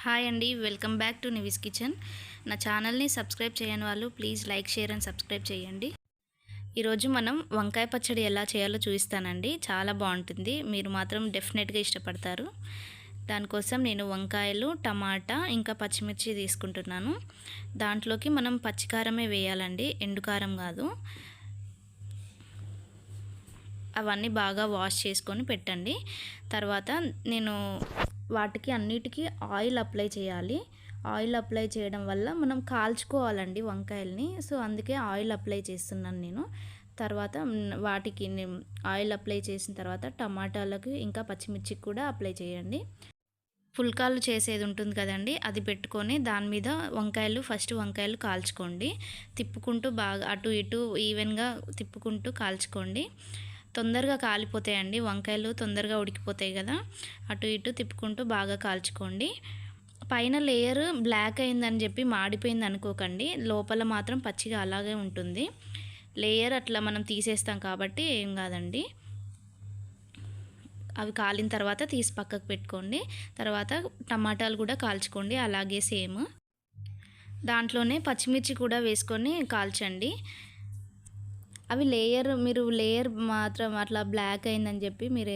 Hi అండి welcome back to Nivi's kitchen. నా ఛానల్ని సబ్స్క్రైబ్ చేయని వాళ్ళు please like share and subscribe చేయండి. ఈరోజు మనం వంకాయ పచ్చడి ఎలా చేయాలో చూపిస్తానండి. చాలా బాగుంటుంది. మీరు మాత్రం డెఫినెట్గా ఇష్టపడతారు. దానికోసం నేను వంకాయలు టమాటా ఇంకా పచ్చిమిర్చి తీసుకుంటున్నాను. దాంట్లోకి మనం పచ్చికారమే వేయాలండి. ఎండుకారం కాదు. అవన్నీ బాగా వాష్ చేసుకొని పెట్టండి. తర్వాత నేను వాటికి అన్నిటికీ ఆయిల్ అప్లై చేయాలి. ఆయిల్ అప్లై చేయడం వల్ల మనం కాల్చుకోవాలండి వంకాయల్ని. సో అందుకే ఆయిల్ అప్లై చేస్తున్నాను నేను. తర్వాత వాటికి ఆయిల్ అప్లై చేసిన తర్వాత టమాటాలకు ఇంకా పచ్చిమిర్చికి కూడా అప్లై చేయండి. పుల్కాలు చేసేది ఉంటుంది కదండి అది పెట్టుకొని దాని మీద వంకాయలు ఫస్ట్ వంకాయలు కాల్చుకోండి. తిప్పుకుంటూ బాగా అటు ఇటు ఈవెన్గా తిప్పుకుంటూ కాల్చుకోండి. తొందరగా కాలిపోతాయండి. వంకాయలు తొందరగా ఉడికిపోతాయి కదా. అటు ఇటు తిప్పుకుంటూ బాగా కాల్చుకోండి. పైన లేయర్ బ్లాక్ అయిందని చెప్పి మాడిపోయింది అనుకోకండి. లోపల మాత్రం పచ్చిగా అలాగే ఉంటుంది. లేయర్ అట్లా మనం తీసేస్తాం కాబట్టి ఏం కాదండి. అవి కాలిన తర్వాత తీసి పక్కకు పెట్టుకోండి. తర్వాత టమాటాలు కూడా కాల్చుకోండి. అలాగే సేమ్. దాంట్లోనే పచ్చిమిర్చి కూడా వేసుకొని కాల్చండి. అవి లేయర్ మీరు లేయర్ మాత్రం అట్లా బ్లాక్ అయిందని చెప్పి మీరు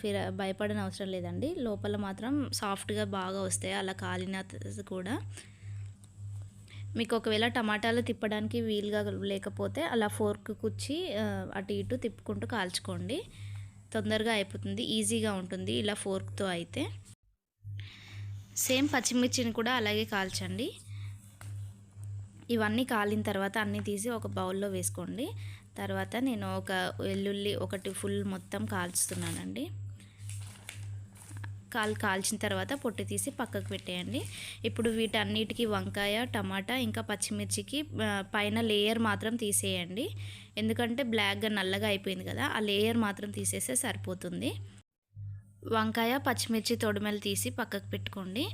ఫిర భయపడని అవసరం లేదండి. లోపల మాత్రం సాఫ్ట్గా బాగా వస్తాయి అలా కాలిన కూడా. మీకు ఒకవేళ టమాటాలు తిప్పడానికి వీలుగా లేకపోతే అలా ఫోర్క్ కుచ్చి అటు ఇటు తిప్పుకుంటూ కాల్చుకోండి. తొందరగా అయిపోతుంది ఈజీగా ఉంటుంది ఇలా ఫోర్క్తో అయితే. సేమ్ పచ్చిమిర్చిని కూడా అలాగే కాల్చండి. ఇవన్నీ కాలిన తర్వాత అన్నీ తీసి ఒక బౌల్లో వేసుకోండి. తర్వాత నేను ఒక వెల్లుల్లి ఒకటి ఫుల్ మొత్తం కాల్చుతున్నానండి. కాల్ కాల్చిన తర్వాత పొట్టు తీసి పక్కకు పెట్టేయండి. ఇప్పుడు వీటన్నిటికీ వంకాయ టమాటా ఇంకా పచ్చిమిర్చికి పైన లేయర్ మాత్రం తీసేయండి. ఎందుకంటే బ్లాక్గా నల్లగా అయిపోయింది కదా ఆ లేయర్ మాత్రం తీసేస్తే సరిపోతుంది. వంకాయ పచ్చిమిర్చి తొడిమెలు తీసి పక్కకు పెట్టుకోండి.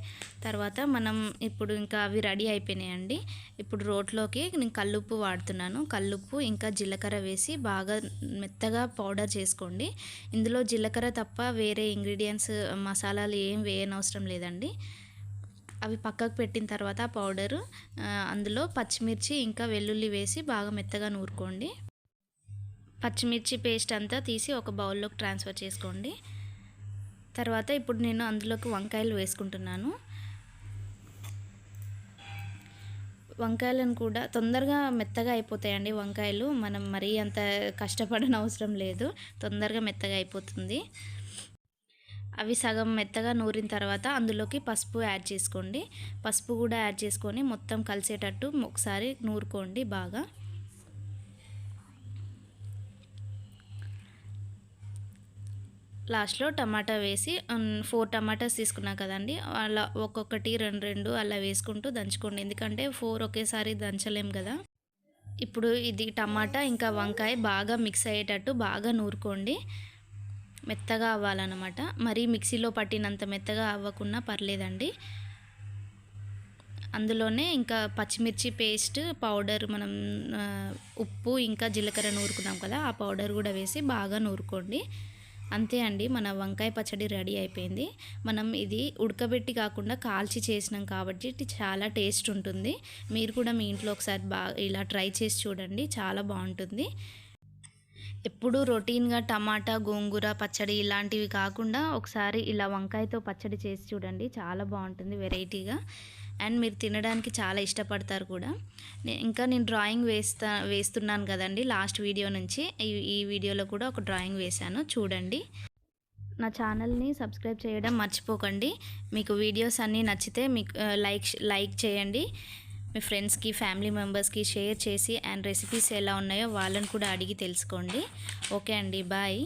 తర్వాత మనం ఇప్పుడు ఇంకా అవి రెడీ అయిపోయినాయండి. ఇప్పుడు రోట్లోకి నేను కల్లుప్పు వాడుతున్నాను. కల్లుప్పు ఇంకా జీలకర్ర వేసి బాగా మెత్తగా పౌడర్ చేసుకోండి. ఇందులో జీలకర్ర తప్ప వేరే ఇంగ్రీడియంట్స్ మసాలాలు ఏం వేయనవసరం లేదండి. అవి పక్కకు పెట్టిన తర్వాత ఆ పౌడరు అందులో పచ్చిమిర్చి ఇంకా వెల్లుల్లి వేసి బాగా మెత్తగా నూరుకోండి. పచ్చిమిర్చి పేస్ట్ అంతా తీసి ఒక బౌల్లోకి ట్రాన్స్ఫర్ చేసుకోండి. తర్వాత ఇప్పుడు నేను అందులోకి వంకాయలు వేసుకుంటున్నాను. వంకాయలను కూడా తొందరగా మెత్తగా అయిపోతాయండి వంకాయలు. మనం మరీ అంత కష్టపడని అవసరం లేదు. తొందరగా మెత్తగా అయిపోతుంది. అవి సగం మెత్తగా నూరిన తర్వాత అందులోకి పసుపు యాడ్ చేసుకోండి. పసుపు కూడా యాడ్ చేసుకొని మొత్తం కలిసేటట్టు ఒకసారి నూరుకోండి బాగా. లాస్ట్లో టమాటా వేసి ఫోర్ టమాటాస్ తీసుకున్నా కదండి. అలా ఒక్కొక్కటి రెండు రెండు అలా వేసుకుంటూ దంచుకోండి. ఎందుకంటే ఫోర్ ఒకేసారి దంచలేం కదా. ఇప్పుడు ఇది టమాటా ఇంకా వంకాయ బాగా మిక్స్ అయ్యేటట్టు బాగా నూరుకోండి. మెత్తగా అవ్వాలన్నమాట. మరీ మిక్సీలో పట్టినంత మెత్తగా అవ్వకున్నా పర్లేదండి. అందులోనే ఇంకా పచ్చిమిర్చి పేస్ట్ పౌడర్ మనం ఉప్పు ఇంకా జీలకర్ర నూరుకున్నాం కదా ఆ పౌడర్ కూడా వేసి బాగా నూరుకోండి. అంతే అండి మన వంకాయ పచ్చడి రెడీ అయిపోయింది. మనం ఇది ఉడకబెట్టి కాకుండా కాల్చి చేసినాం కాబట్టి చాలా టేస్ట్ ఉంటుంది. మీరు కూడా మీ ఇంట్లో ఒకసారి బాగా ఇలా ట్రై చేసి చూడండి చాలా బాగుంటుంది. ఎప్పుడూ రొటీన్గా టమాటా గోంగూర పచ్చడి ఇలాంటివి కాకుండా ఒకసారి ఇలా వంకాయతో పచ్చడి చేసి చూడండి చాలా బాగుంటుంది వెరైటీగా. అండ్ మీరు తినడానికి చాలా ఇష్టపడతారు కూడా. ఇంకా నేను డ్రాయింగ్ వేస్తా వేస్తున్నాను కదండి లాస్ట్ వీడియో నుంచి. ఈ వీడియోలో కూడా ఒక డ్రాయింగ్ వేశాను. చూడండి. నా ఛానల్ని సబ్స్క్రైబ్ చేయడం మర్చిపోకండి. మీకు వీడియోస్ అన్నీ నచ్చితే మీకు లైక్ లైక్ చేయండి. మీ ఫ్రెండ్స్కి ఫ్యామిలీ మెంబర్స్కి షేర్ చేసి అండ్ రెసిపీస్ ఎలా ఉన్నాయో వాళ్ళని కూడా అడిగి తెలుసుకోండి. ఓకే అండి. బాయ్.